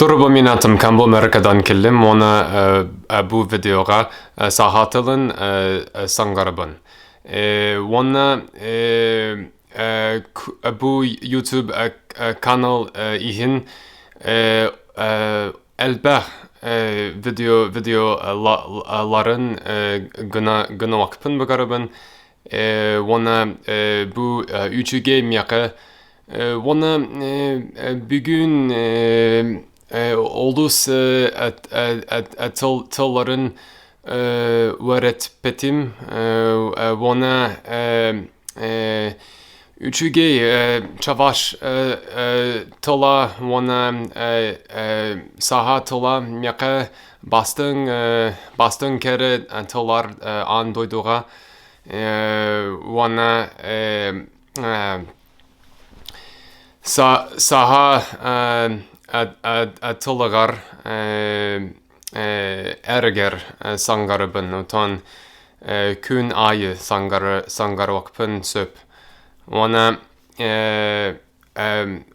Merhaba minatım Kambo Amerika'dan keldim. Ona e, bu videoga e, sahatılın e, sangarabın. E, ona bu YouTube kanal ihin e, e, elbeh e, video videoların gına gına vakfın bagarabın. E, ona bu e, 3G miyaka e, ona bugün atıl, tılların öğretmetim e, ona e, e, 3G çavaş e, e, tıla ona saha tıla miyaka bastın bastın kere tıllar e, an duyduğu e, ona Sa saha atollagar erger eh, eh, eh, sangarıbın utan kün ayı sangarı søp. söp ona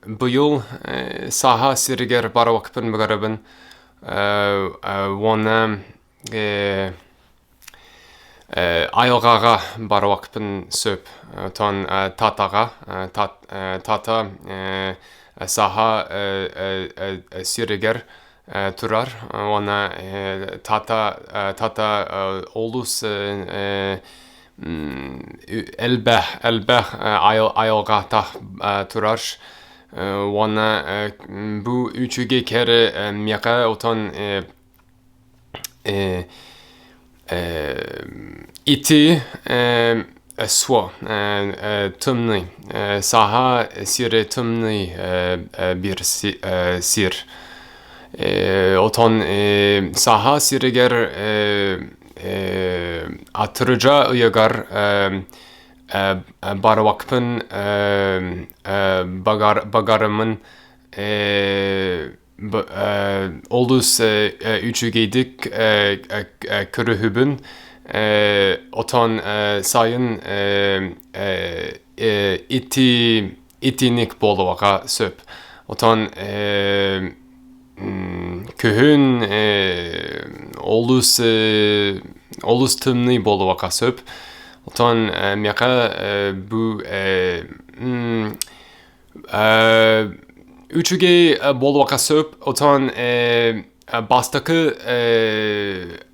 bu yıl saha sirger barawakpın bıgarıbın ona e, e, ayılgaga bar vakfın söp. E, tataga tat, tata saha e, turar. Ona e, tata e, tata e, olus elbeh elbeh e, turar. Ona bu üçüge kere miyaka utan e, e, e, iti tümni e, saha sire tümni e, bir si, sir. Oton saha siriger e, e, atırıca ıyagar bar vakfın e, bagar, bagarımın e, b- e, e, üçü giydik. E, e, e, kırıhübün e, oton e, sayın e, e, e, iti itinik bolu vaka söp. Oton e, mm, kühün e, olus e, olus tımni bolu vaka söp. Oton e, miyaka e, bu e, mm, e, Üçüge e, bol vaka söp otan e, e, bastakı e,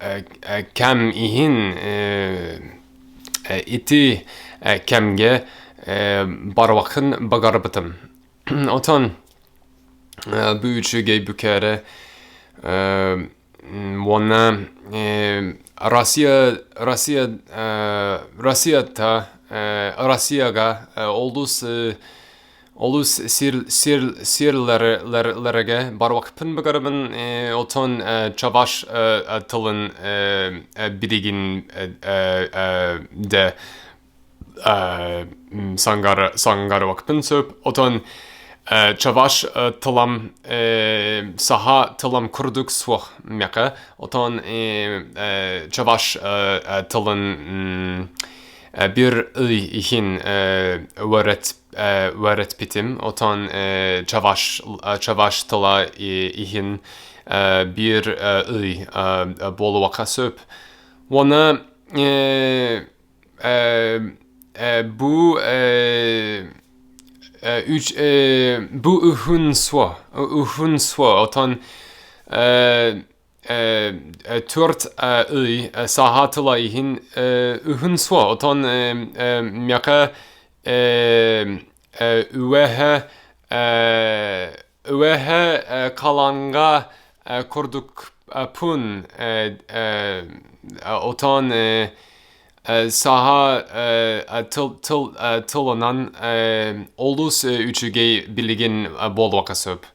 e, e, kem ihin e, e, iti e, kemge e, barvakın bagarabıtım. otan e, bu üçüge bu kere e, ona e, Rusya Rusya e, Rusya ta Olus sir sir sirlerge barvakpın bagarımın e, oton e, çavaş e, tılın bidigin e, de e, sangar sangar vakpın söp oton çavaş e, tılam saha tılam kurduk suh meka oton çavaş e, tılın bir ıy ihin e, öğret e, öğretmetim otan e, çavaş çavaş tıla ihin e, bir e, bolu vaka söp. Ona bu üç bu uhun swa uhun swa otan e, e, e, tört e, e, sahatıla ihin uhun swa otan e, e, miyaka e, e, üvehe üvehe kalanga kurduk pun e, saha tıl tıl tılanan oldus e, üçüge bilgin bol vakasöp.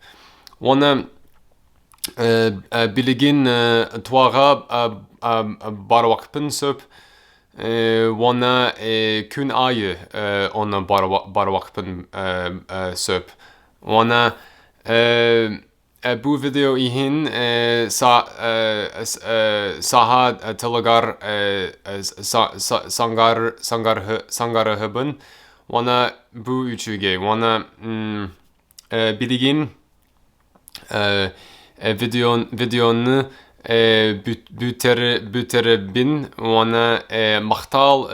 Ona e, ona bar, va- bar vakpın e, e, söp. Ona e, e, bu video ihin e, sa, e, e, saha sa, sangar sangar sangar hıbın ona bu üçüge ona mm, bilgin videon videonu e, büt- bütere bütere bin ona e, maqtal